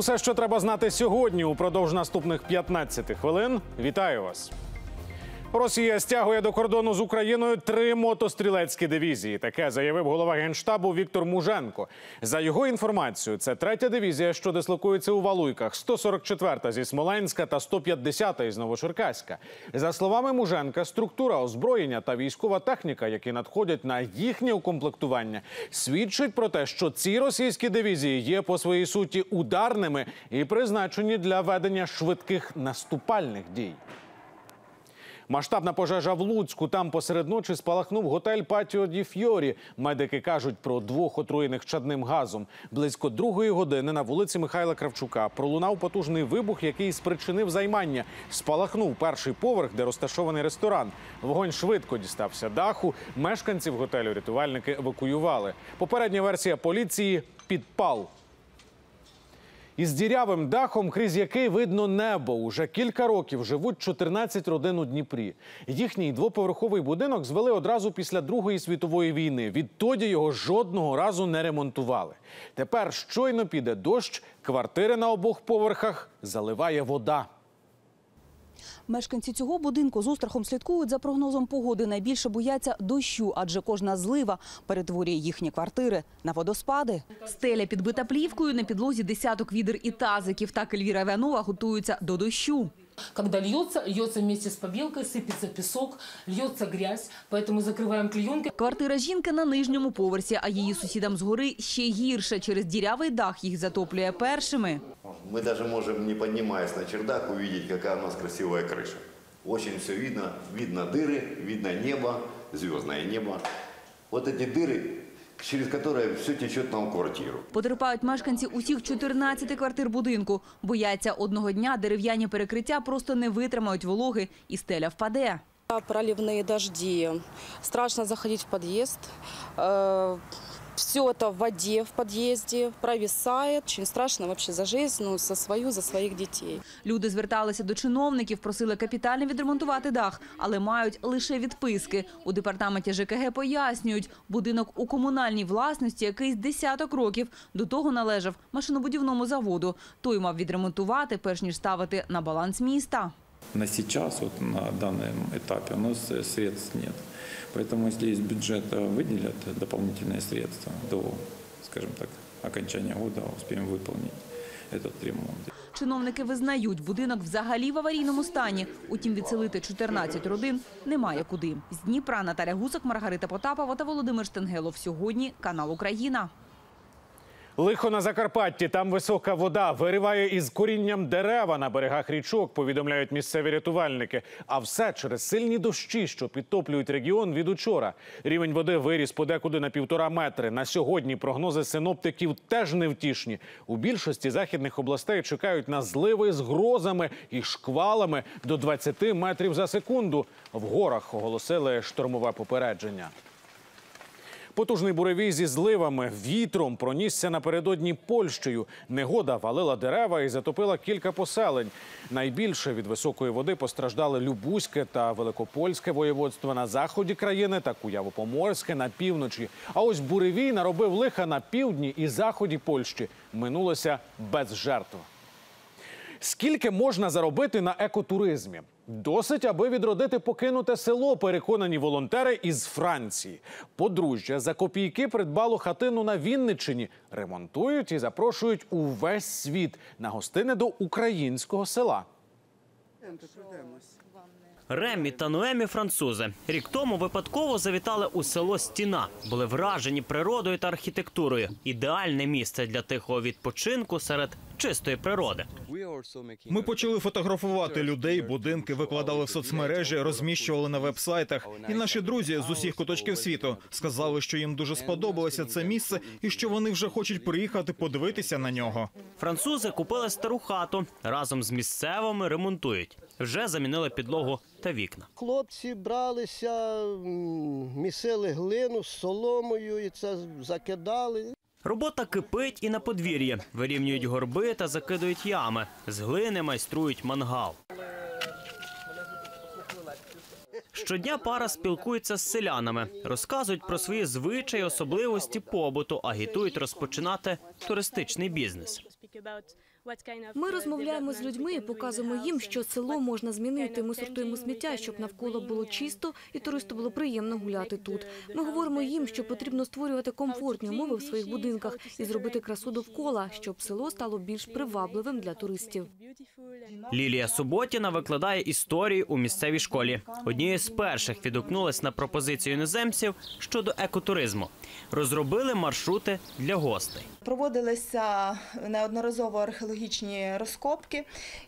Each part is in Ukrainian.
Усе, що треба знати сьогодні, упродовж наступних 15 хвилин. Вітаю вас. Росія стягує до кордону з Україною три мотострілецькі дивізії. Таке заявив голова генштабу Віктор Муженко. За його інформацією, це третя дивізія, що дислокується у Валуйках, 144-та зі Смоленська та 150-та із Новочеркаська. За словами Муженка, структура озброєння та військова техніка, які надходять на їхнє укомплектування, свідчить про те, що ці російські дивізії є по своїй суті ударними і призначені для ведення швидких наступальних дій. Масштабна пожежа в Луцьку. Там посеред ночі спалахнув готель Патіо Ді Фьорі. Медики кажуть про двох отруєних чадним газом. Близько другої години на вулиці Михайла Кравчука пролунав потужний вибух, який спричинив займання. Спалахнув перший поверх, де розташований ресторан. Вогонь швидко дістався даху. Мешканців готелю рятувальники евакуювали. Попередня версія поліції підпал. Із дірявим дахом, крізь який видно небо, уже кілька років живуть 14 родин у Дніпрі. Їхній двоповерховий будинок звели одразу після Другої світової війни. Відтоді його жодного разу не ремонтували. Тепер щойно піде дощ, квартири на обох поверхах заливає вода. Мешканці цього будинку з острахом слідкують за прогнозом погоди. Найбільше бояться дощу, адже кожна злива перетворює їхні квартири на водоспади. Стеля підбита плівкою, на підлозі десяток відер і тазиків. Так Ельвіра Іванова готується до дощу. Когда льется, льется вместе с побелкой, сыпется песок, льется грязь, поэтому закрываем клеенкой. Квартира жінки на нижньому поверсі, а її сусідам згори ще гірше. Через дірявий дах їх затоплює першими. Мы даже можем, не поднимаясь на чердак, увидеть, какая у нас красивая крыша. Очень все видно. Видно дыры, видно небо, звездное небо. Вот эти дыры, через которые все течет нам в квартиру. Потерпають мешканці усіх 14 квартир будинку. Бояться, одного дня дерев'яні перекриття просто не витримають вологи і стеля впаде. Проливные дожди. Страшно заходить в подъезд. Все это в воде в подъезде провисает. Очень страшно вообще за жизнь, ну, за свою, за своих детей. Люди зверталися до чиновників, просили капітально відремонтувати дах, але мають лише відписки. У департаменті ЖКГ пояснюють, будинок у комунальній власності якийсь десяток років. До того належав машинобудівному заводу. Той мав відремонтувати, перш ніж ставити на баланс міста. На сейчас, вот на данном этапе, у нас э, средств нет. Поэтому, если из бюджета выделят дополнительные средства до, скажем так, окончания года, успеем выполнить этот ремонт. Чиновники визнають, будинок взагалі в аварійному стані. Утім, відселити 14 родин немає куди. З Дніпра Наталя Гусак, Маргарита Потапова та Володимир Штенгелов. Сьогодні канал Україна. Лихо на Закарпатті. Там висока вода вириває із корінням дерева на берегах річок. Повідомляють місцеві рятувальники. А все через сильні дощі, що підтоплюють регіон від учора. Рівень води виріс подекуди на півтора метри. На сьогодні прогнози синоптиків теж невтішні. У більшості західних областей чекають на зливи з грозами і шквалами до 20 метрів за секунду. В горах оголосили штормове попередження. Потужний буревій зі зливами, вітром пронісся напередодні Польщею. Негода валила дерева і затопила кілька поселень. Найбільше від високої води постраждали Любузьке та Великопольське воєводство на заході країни та Куяво-Поморське на півночі. А ось буревій наробив лиха на півдні і заході Польщі. Минулося без жертв. Скільки можна заробити на екотуризмі? Досить, аби відродити покинуте село, переконані волонтери із Франції. Подружжя за копійки придбало хатину на Вінниччині, ремонтують і запрошують увесь світ на гостини до українського села. Реммі та Ноемі французи. Рік тому випадково завітали у село Стіна. Були вражені природою та архітектурою. Ідеальне місце для тихого відпочинку серед чистої природи. Ми почали фотографувати людей, будинки викладали в соцмережі, розміщували на вебсайтах. І наші друзі з усіх куточків світу сказали, що їм дуже сподобалося це місце, і що вони вже хочуть приїхати подивитися на нього. Французи купили стару хату разом з місцевими ремонтують. Вже замінили підлогу та вікна. Хлопці бралися, місили глину з соломою і це закидали. Робота кипить і на подвір'ї. Вирівнюють горби та закидують ями. З глини майструють мангал. Щодня пара спілкується з селянами, розказують про свої звичаї, особливості побуту, агітують розпочинати туристичний бізнес. Ми розмовляємо з людьми і показуємо їм, що село можна змінити. Ми сортуємо сміття, щоб навколо було чисто і туристу було приємно гуляти тут. Ми говоримо їм, що потрібно створювати комфортні умови в своїх будинках і зробити красу довкола, щоб село стало більш привабливим для туристів. Лілія Суботіна викладає історію у місцевій школі. Однією з перших відгукнулась на пропозицію іноземців щодо екотуризму. Розробили маршрути для гостей. Проводилися неодноразово археологічні розкопки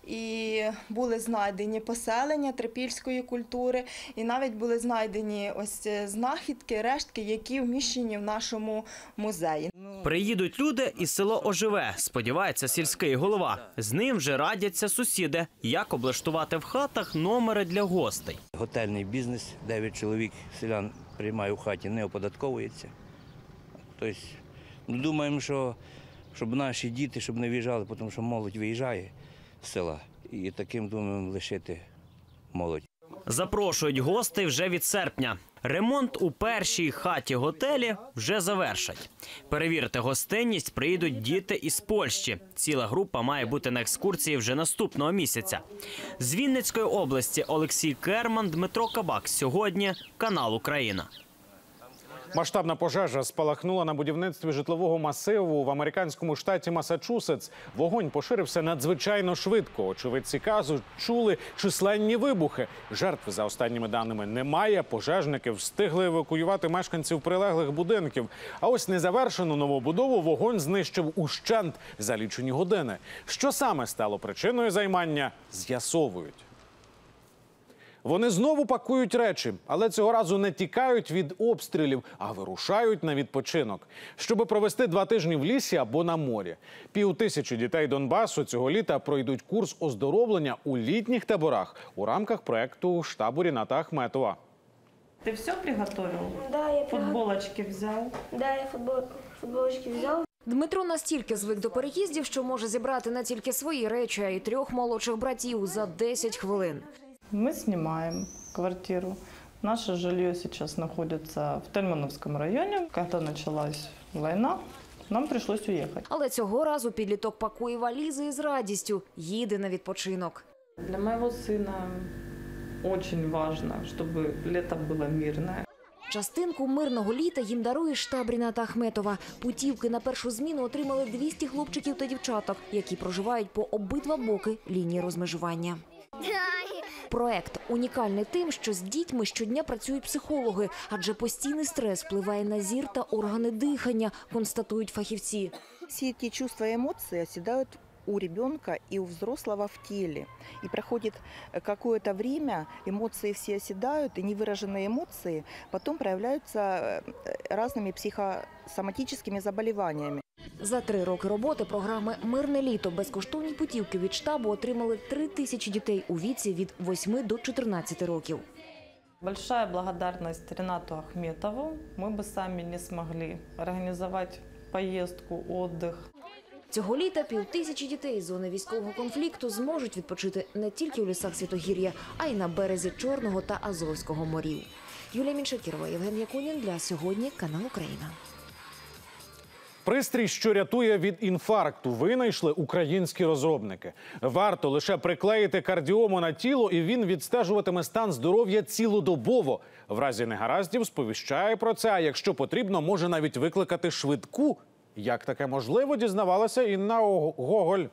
і були знайдені поселення трипільської культури, і навіть були знайдені ось знахідки, рештки, які вміщені в нашому музеї. Приїдуть люди, і село оживе. Сподівається, сільський голова. З ним вже радяться сусіди, як облаштувати в хатах номери для гостей. Готельний бізнес, 9 чоловік селян приймає у хаті, не оподатковується. Тобто, ну, думаємо, що щоб наші діти щоб не виїжджали, тому що молодь виїжджає з села. І таким думаємо лишити молодь. Запрошують гостей вже від серпня. Ремонт у першій хаті готелі вже завершать. Перевірити гостинність приїдуть діти із Польщі. Ціла група має бути на екскурсії вже наступного місяця. З Вінницької області Олексій Керман, Дмитро Кабак. Сьогодні канал Україна. Масштабна пожежа спалахнула на будівництві житлового масиву в американському штаті Масачусетс. Вогонь поширився надзвичайно швидко. Очевидці кажуть, чули численні вибухи. Жертв за останніми даними немає. Пожежники встигли евакуювати мешканців прилеглих будинків. А ось незавершену новобудову вогонь знищив ущент за лічені години. Що саме стало причиною займання, з'ясовують. Вони знову пакують речі, але цього разу не тікають від обстрілів, а вирушають на відпочинок, щоб провести два тижні в лісі або на морі. Пів тисячі дітей Донбасу цього літа пройдуть курс оздоровлення у літніх таборах у рамках проекту штабу Ріната Ахметова. Ты все приготовил? Да, я Футболочки взял? Да, я футбол... футболочки взял. Дмитро настільки звик до переїздів, що може зібрати не тільки свої речі, а й трьох молодших братів за 10 хвилин. Мы снимаем квартиру. Наше жилье сейчас находится в Тельмановском районе. Когда началась война, нам пришлось уехать. Але цього разу підліток пакує валізи із радістю, їде на відпочинок. Для моего сына очень важно, чтобы лето было мирное. Частинку мирного літа їм дарує штаб Ріната Ахметова. Путівки на першу зміну отримали 200 хлопчиків та дівчаток, які проживають по обидва боки лінії розмежування. Проект унікальний тим, що з дітьми щодня працюють психологи, адже постійний стрес впливає на зір та органи дихання, констатують фахівці. Все эти чувства и эмоции оседают у ребенка и у взрослого в теле. И проходит э, какое-то время, эмоции все оседают, и невыраженные эмоции потом проявляются э, разными психосоматическими заболеваниями. За три роки роботи програми Мирне літо безкоштовні путівки від штабу отримали три тисячі дітей у віці від 8 до 14 років. Большая благодарность Ренату Ахметову. Мы бы сами не смогли организовать поездку, отдых. Цього літа півтисячі дітей з зони військового конфлікту зможуть відпочити не тільки у лісах Святогір'я, а й на березі Чорного та Азовського морів. Юлія Міншакірова, Євген Якунін для сьогодні канал Україна. Пристрій, що рятує від інфаркту, винайшли українські розробники. Варто лише приклеїти кардіому на тіло, і він відстежуватиме стан здоров'я цілодобово. В разі негараздів сповіщає про це. А якщо потрібно, може навіть викликати швидку. Як таке можливо, дізнавалася Інна Ого- Гоголь.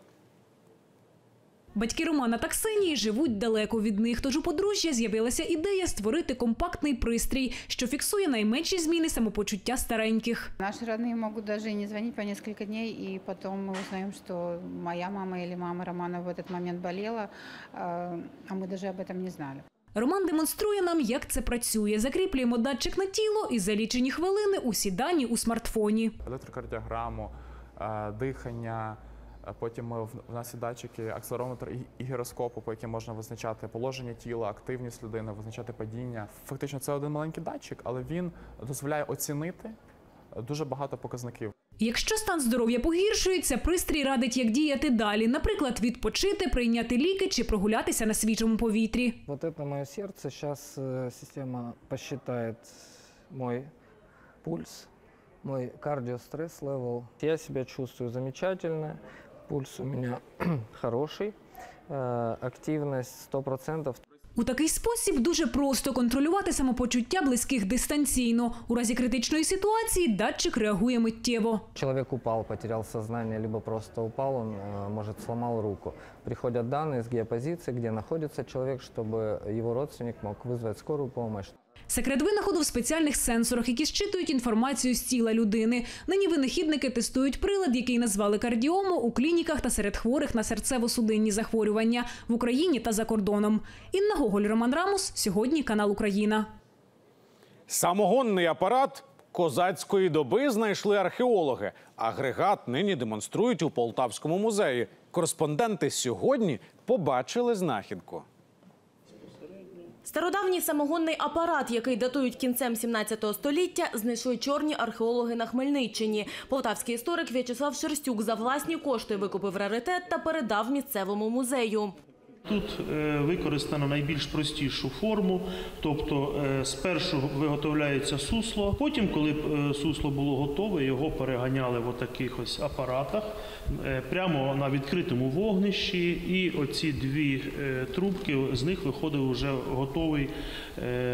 Батьки Романа та Ксенії живуть далеко від них. Тож у подружжя з'явилася ідея створити компактний пристрій, що фіксує найменші зміни самопочуття стареньких. Наши родные могут даже и не звонить по несколько дней, и потом мы узнаем, что моя мама или мама Романа в этот момент болела, а а мы даже об этом не знали. Роман демонструє нам, як це працює. Закріплюємо датчик на тіло і за лічені хвилини усі дані у смартфоні. електрокардіограму, е, дихання. е, Потім в в нас є датчики, акселерометр і- гіроскопу, по яким можна визначати положення тіла, активність людини, визначати падіння. Фактично, це один маленький датчик, але він дозволяє оцінити е, дуже багато показників. Якщо стан здоров'я погіршується, пристрій радить, як діяти далі. Наприклад, відпочити, прийняти ліки чи прогулятися на свіжому повітрі. Вот это мое сердце. Сейчас э, система посчитает мой пульс, мой кардиостресс левел. Я себя чувствую замечательно Пульс у меня хороший, э, активность 100%. У такий спосіб дуже просто контролювати самопочуття близьких дистанційно. У разі критичної ситуації датчик реагує миттєво. Человек упал, потерял сознание, либо просто упал, он, э, может, сломал руку. Приходят данные с геопозиции, где находится человек, чтобы его родственник мог вызвать скорую помощь. Секрет винаходу в спеціальних сенсорах, які щитують інформацію з тіла людини. Нині винахідники тестують прилад, який назвали кардіому у клініках та серед хворих на серцево-судинні захворювання в Україні та за кордоном. Інна Гоголь, Роман Рамус. Сьогодні канал Україна. Самогонний апарат козацької доби знайшли археологи. Агрегат нині демонструють у Полтавському музеї. Кореспонденти сьогодні побачили знахідку. Стародавній самогонний апарат, який датують кінцем 17 століття, знайшли чорні археологи на Хмельниччині. Полтавський історик В'ячеслав Шерстюк за власні кошти викупив раритет та передав місцевому музею. Тут е, використано найбільш простішу форму, тобто е, спершу виготовляється сусло, потім, коли е, сусло було готове, його переганяли в таких ось апаратах прямо на відкритому вогнищі, і оці дві трубки з них виходив вже готовий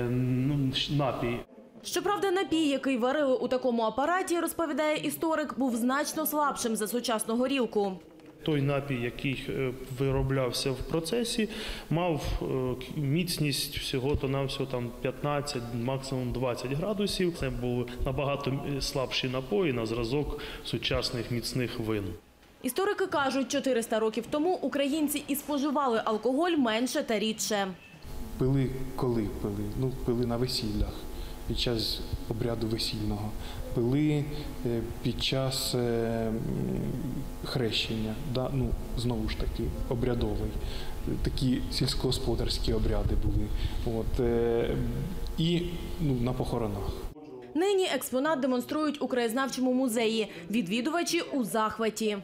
ну, напій. Щоправда, напій, який варили у такому апараті, розповідає історик, був значно слабшим за сучасну горілку. Той напій, який е, вироблявся в процесі, мав е, міцність всього-то навсього там 15, максимум 20 градусів. Це були набагато е, слабші напої на зразок сучасних міцних вин. Історики кажуть, 400 років тому українці і споживали алкоголь менше та рідше. Пили коли пили? Ну, пили на весіллях, під час обряду весільного. Пили е, під час е, хрещення, да? ну, знову ж таки, обрядовий. Такі сільськогосподарські обряди були. От, е, і ну, на похоронах. Нині експонат демонструють у краєзнавчому музеї. Відвідувачі у захваті.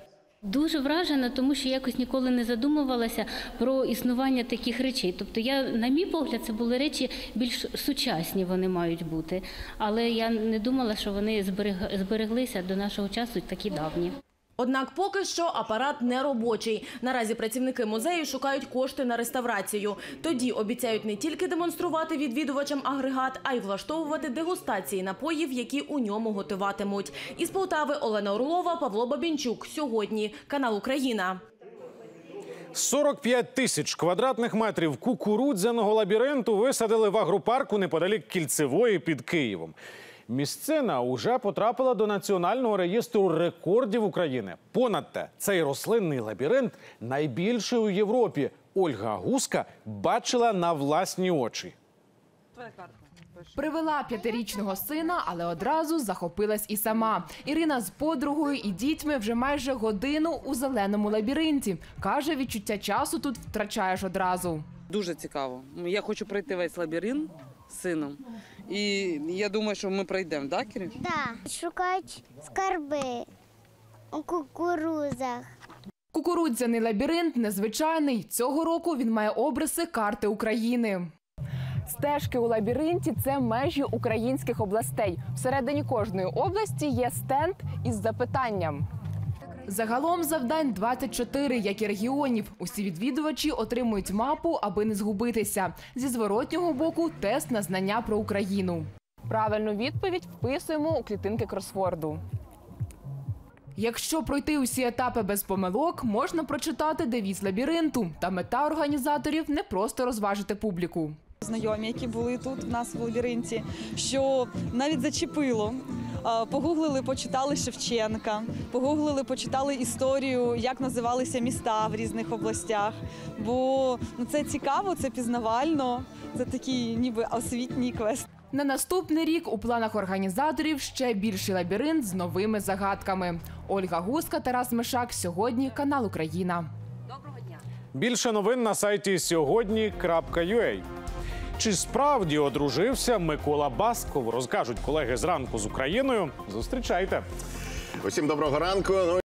Дуже вражена, тому що якось ніколи не задумувалася про існування таких речей. Тобто, я, на мій погляд, це були речі більш сучасні, вони мають бути. Але я не думала, що вони зберег- збереглися до нашого часу такі давні. Однак поки що апарат не робочий. Наразі працівники музею шукають кошти на реставрацію. Тоді обіцяють не тільки демонструвати відвідувачам агрегат, а й влаштовувати дегустації напоїв, які у ньому готуватимуть. Із Полтави Олена Орлова, Павло Бабінчук. Сьогодні канал Україна. 45 тисяч квадратних метрів кукурудзяного лабіринту висадили в агропарку неподалік кільцевої під Києвом. Місцина уже потрапила до національного реєстру рекордів України. Понад те, цей рослинний лабіринт найбільший у Європі. Ольга Гуска бачила на власні очі. Привела п'ятирічного сина, але одразу захопилась і сама. Ірина з подругою і дітьми вже майже годину у зеленому лабіринті. Каже, відчуття часу тут втрачаєш одразу. Дуже цікаво. Я хочу пройти весь лабіринт з сином. І я думаю, що ми пройдемо, так, Кирил? Так, шукають скарби у кукурузах. Кукурудзяний лабіринт незвичайний. Цього року він має обриси карти України. Стежки у лабіринті це межі українських областей. Всередині кожної області є стенд із запитанням. Загалом завдань 24, як і регіонів. Усі відвідувачі отримують мапу, аби не згубитися. Зі зворотнього боку тест на знання про Україну. Правильну відповідь вписуємо у клітинки кросворду. Якщо пройти усі етапи без помилок, можна прочитати девіз лабіринту. Та мета організаторів не просто розважити публіку. Знайомі, які були тут в нас в лабіринті, що навіть зачепило. А, Погуглили, почитали Шевченка, погуглили, почитали історію, як називалися міста в різних областях. Бо ну, це цікаво, це пізнавально, це такий ніби освітній квест. На наступний рік у планах організаторів ще більший лабіринт з новими загадками. Ольга Гуска, Тарас Мишак. Сьогодні канал Україна. Доброго дня. Більше новин на сайті сьогодні.ua. Чи справді одружився Микола Басков? Розкажуть колеги зранку з Україною. Зустрічайте. Усім доброго ранку. Ну